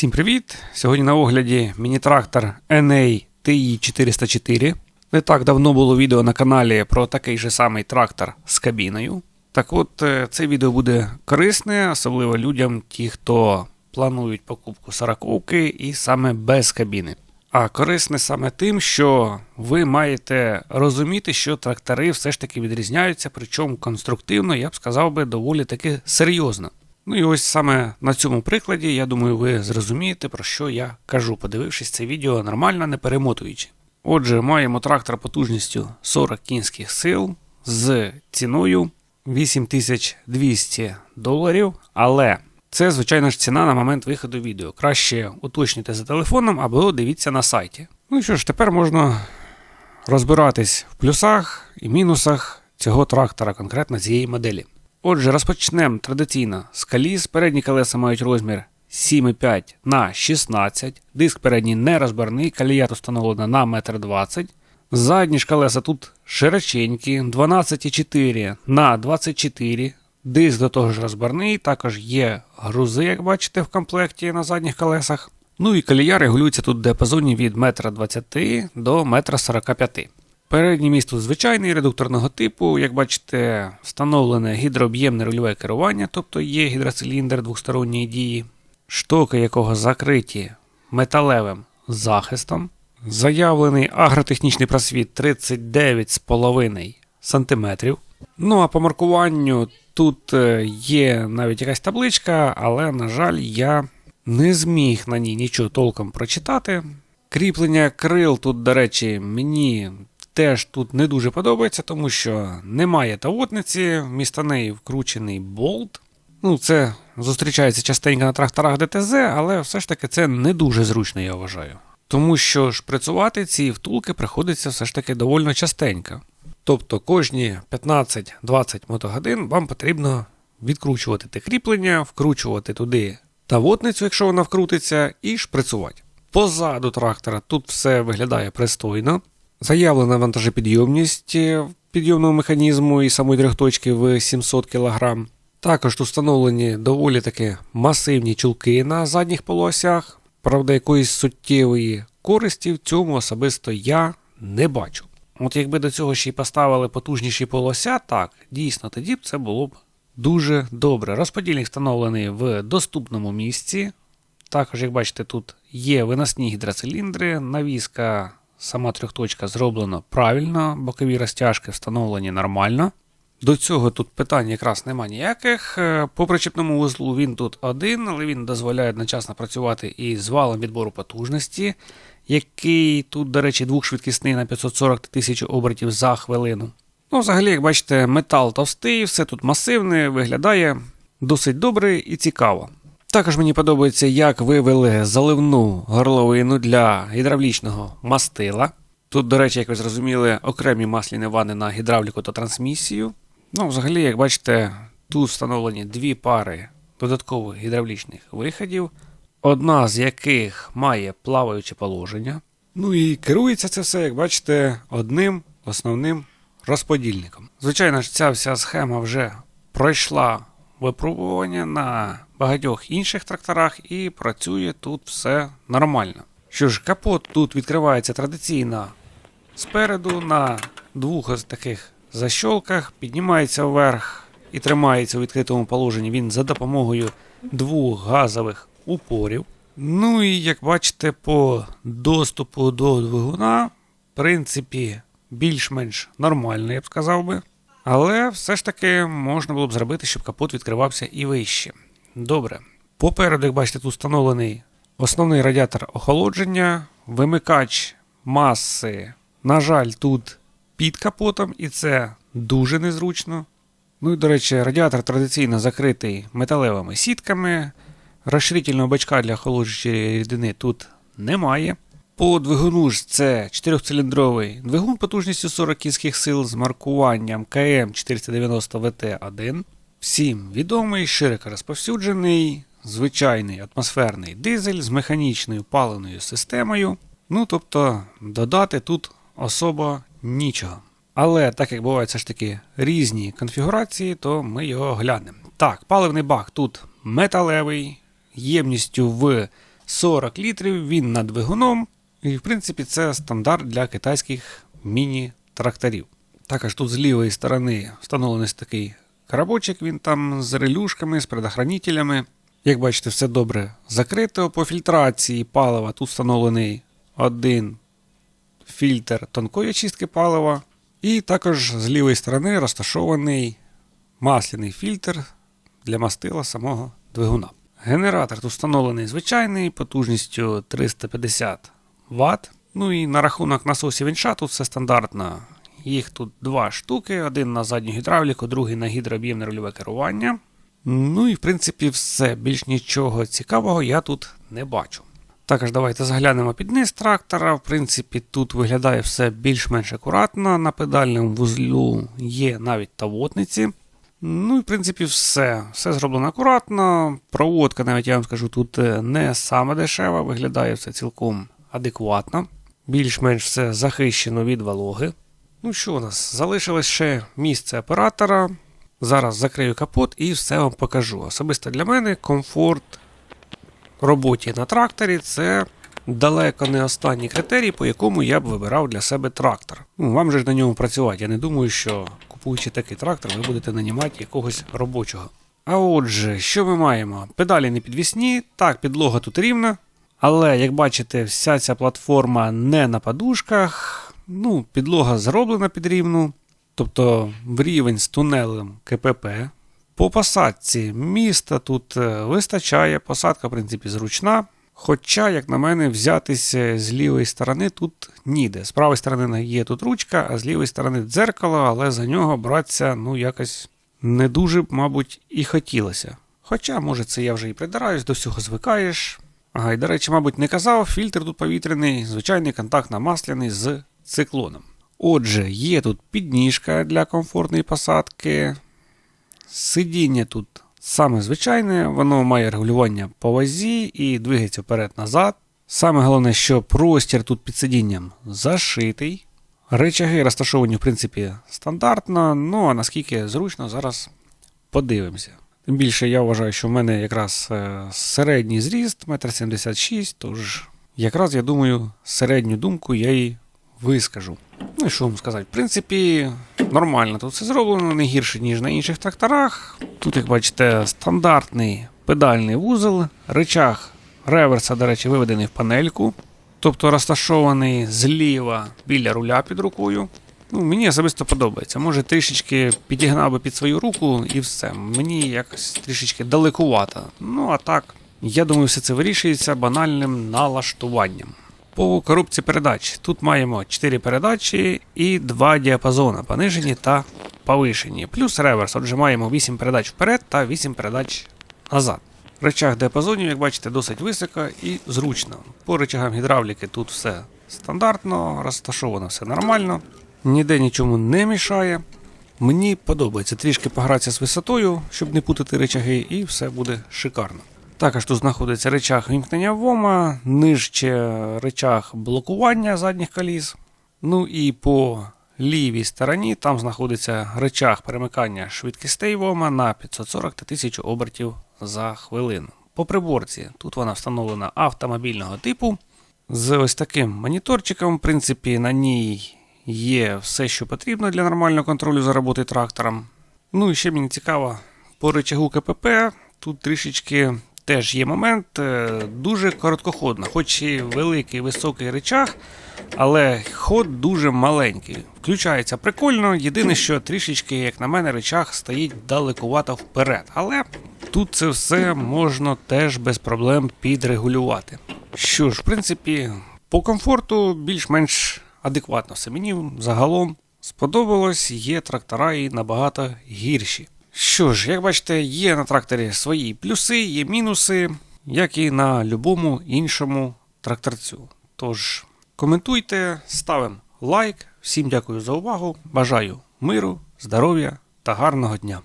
Всім привіт! Сьогодні на огляді міні-трактор NA TI 404. Не так давно було відео на каналі про такий же самий трактор з кабіною. Так от, е, це відео буде корисне, особливо людям, ті, хто планують покупку сороковки і саме без кабіни. А корисне саме тим, що ви маєте розуміти, що трактори все ж таки відрізняються, причому конструктивно, я б сказав би, доволі таки серйозно. Ну і ось саме на цьому прикладі, я думаю, ви зрозумієте, про що я кажу, подивившись це відео нормально, не перемотуючи. Отже, маємо трактор потужністю 40 кінських сил з ціною 8200 доларів, але це, звичайно ж, ціна на момент виходу відео. Краще уточнюйте за телефоном або дивіться на сайті. Ну що ж, тепер можна розбиратись в плюсах і мінусах цього трактора, конкретно цієї моделі. Отже, розпочнемо традиційно з коліс. Передні колеса мають розмір 7,5 на 16. Диск передній не розбарний, колія тут встановлена на 1,20 м. Задні ж колеса тут широченькі, 12,4 на 24. Диск до того ж розбарний, також є грузи, як бачите, в комплекті на задніх колесах. Ну і колія регулюється тут в діапазоні від 1,20 м до 1,45 м. Передній міст тут звичайний редукторного типу. Як бачите, встановлене гідрооб'ємне рульове керування, тобто є гідроциліндр двосторонньої дії, штоки якого закриті металевим захистом. Заявлений агротехнічний просвіт 39,5 см. Ну а по маркуванню тут е, є навіть якась табличка, але, на жаль, я не зміг на ній нічого толком прочитати. Кріплення крил тут, до речі, мені теж тут не дуже подобається, тому що немає тавотниці, вмісто неї вкручений болт. Ну, це зустрічається частенько на тракторах ДТЗ, але все ж таки це не дуже зручно, я вважаю. Тому що шприцювати ці втулки приходиться все ж таки доволі частенько. Тобто кожні 15-20 мотогодин вам потрібно відкручувати те кріплення, вкручувати туди тавотницю, якщо вона вкрутиться, і шприцювати. Позаду трактора тут все виглядає пристойно. Заявлена вантажопідйомність підйомного механізму і самої трьохточки в 700 кг. Також тут встановлені доволі таки масивні чулки на задніх полосях. Правда, якоїсь суттєвої користі в цьому особисто я не бачу. От якби до цього ще й поставили потужніші полося, так, дійсно, тоді б це було б дуже добре. Розподільник встановлений в доступному місці. Також, як бачите, тут є виносні гідроциліндри, навіска Сама трьохточка зроблена правильно, бокові розтяжки встановлені нормально. До цього тут питань якраз нема ніяких. Е, по причепному вузлу він тут один, але він дозволяє одночасно працювати і з валом відбору потужності, який тут, до речі, двохшвидкісний на 540 тисяч обертів за хвилину. Ну, взагалі, як бачите, метал товстий, все тут масивне, виглядає досить добре і цікаво. Також мені подобається, як вивели заливну горловину для гідравлічного мастила. Тут, до речі, як ви зрозуміли, окремі масляні вани на гідравліку та трансмісію. Ну, взагалі, як бачите, тут встановлені дві пари додаткових гідравлічних виходів, одна з яких має плаваюче положення. Ну і керується це все, як бачите, одним основним розподільником. Звичайно ж, ця вся схема вже пройшла випробування на багатьох інших тракторах і працює тут все нормально. Що ж, капот тут відкривається традиційно спереду на двох ось таких защолках, піднімається вверх і тримається у відкритому положенні він за допомогою двох газових упорів. Ну і як бачите, по доступу до двигуна, в принципі, більш-менш нормально, я б сказав би. Але все ж таки можна було б зробити, щоб капот відкривався і вище. Добре. Попереду, як бачите, тут встановлений основний радіатор охолодження, вимикач маси, на жаль, тут під капотом, і це дуже незручно. Ну і, до речі, радіатор традиційно закритий металевими сітками. Розширительного бачка для охолоджуючої рідини тут немає. По двигуну ж це 4-циліндровий двигун потужністю 40 кінських сил з маркуванням КМ490ВТ1. Всім відомий, широко розповсюджений, звичайний атмосферний дизель з механічною паливною системою. Ну тобто додати тут особо нічого. Але так як бувають все ж таки різні конфігурації, то ми його глянемо. Так, паливний бак тут металевий, ємністю в 40 літрів, він над двигуном. І, в принципі, це стандарт для китайських міні-тракторів. Також тут з лівої сторони встановлений такий карабочок, він там з релюшками, з предохранителями. Як бачите, все добре закрито. По фільтрації палива тут встановлений один фільтр тонкої очистки палива. І також з лівої сторони розташований масляний фільтр для мастила самого двигуна. Генератор тут встановлений звичайний потужністю 350 Вт. Ну і на рахунок насосів інша тут все стандартно. Їх тут два штуки: один на задню гідравліку, другий на гідрооб'ємне рульове керування. Ну і в принципі все. Більш нічого цікавого я тут не бачу. Також давайте заглянемо під низ трактора. В принципі, тут виглядає все більш-менш акуратно. На педальному вузлу є навіть тавотниці. Ну і в принципі все. Все зроблено акуратно. Проводка, навіть я вам скажу, тут е, не саме дешева, виглядає все цілком адекватно. Більш-менш все захищено від вологи. Ну що у нас? Залишилось ще місце оператора. Зараз закрию капот і все вам покажу. Особисто для мене комфорт роботі на тракторі це далеко не останній критерій, по якому я б вибирав для себе трактор. Ну, вам же ж на ньому працювати. Я не думаю, що купуючи такий трактор, ви будете нанімати якогось робочого. А отже, що ми маємо? Педалі не підвісні, так, підлога тут рівна. Але, як бачите, вся ця платформа не на подушках. Ну, підлога зроблена під рівну, тобто в рівень з тунелем КПП. По посадці міста тут е, вистачає, посадка, в принципі, зручна. Хоча, як на мене, взятися з лівої сторони тут ніде. З правої сторони є тут ручка, а з лівої сторони дзеркало, але за нього братися ну, якось не дуже, мабуть, і хотілося. Хоча, може, це я вже і придираюсь, до всього звикаєш. Ага, і, до речі, мабуть, не казав, фільтр тут повітряний, звичайний контактно-масляний з циклоном. Отже, є тут підніжка для комфортної посадки. Сидіння тут саме звичайне, воно має регулювання по вазі і двигається вперед-назад. Саме головне, що простір тут під сидінням зашитий. Речаги розташовані, в принципі, стандартно, ну а наскільки зручно, зараз подивимося. Тим більше я вважаю, що в мене якраз е, середній зріст, 1,76 м, тож якраз я думаю, середню думку я і вискажу. Ну і що вам сказати? В принципі, нормально тут все зроблено, не гірше, ніж на інших тракторах. Тут, як бачите, стандартний педальний вузол, речах реверса, до речі, виведений в панельку. Тобто розташований зліва біля руля під рукою. Ну, Мені особисто подобається. Може трішечки підігнав би під свою руку і все. Мені якось трішечки далекувато. Ну а так, я думаю, все це вирішується банальним налаштуванням. По коробці передач тут маємо 4 передачі і 2 діапазони понижені та повишені. Плюс реверс. Отже, маємо 8 передач вперед та 8 передач назад. Речах діапазонів, як бачите, досить високо і зручно. По речагам гідравліки тут все стандартно, розташовано все нормально, ніде нічому не мішає. Мені подобається трішки погратися з висотою, щоб не путати речаги, і все буде шикарно. Також тут знаходиться речах вімкнення ВОМа, нижче речах блокування задніх коліс. Ну і по лівій стороні там знаходиться речах перемикання швидкостей ВОМа на 540 та 1000 обертів за хвилину. По приборці тут вона встановлена автомобільного типу. З ось таким моніторчиком, в принципі, на ній є все, що потрібно для нормального контролю за роботою трактором. Ну і ще мені цікаво, по речагу КПП тут трішечки теж є момент е, дуже короткоходно, хоч і великий високий речах, але ход дуже маленький. Включається прикольно. Єдине, що трішечки, як на мене, речах стоїть далекувато вперед. Але тут це все можна теж без проблем підрегулювати. Що ж, в принципі, по комфорту більш-менш адекватно все. Мені загалом сподобалось, є трактора і набагато гірші. Що ж, як бачите, є на тракторі свої плюси, є мінуси, як і на будь-якому іншому тракторцю. Тож, коментуйте, ставимо лайк. Всім дякую за увагу. Бажаю миру, здоров'я та гарного дня.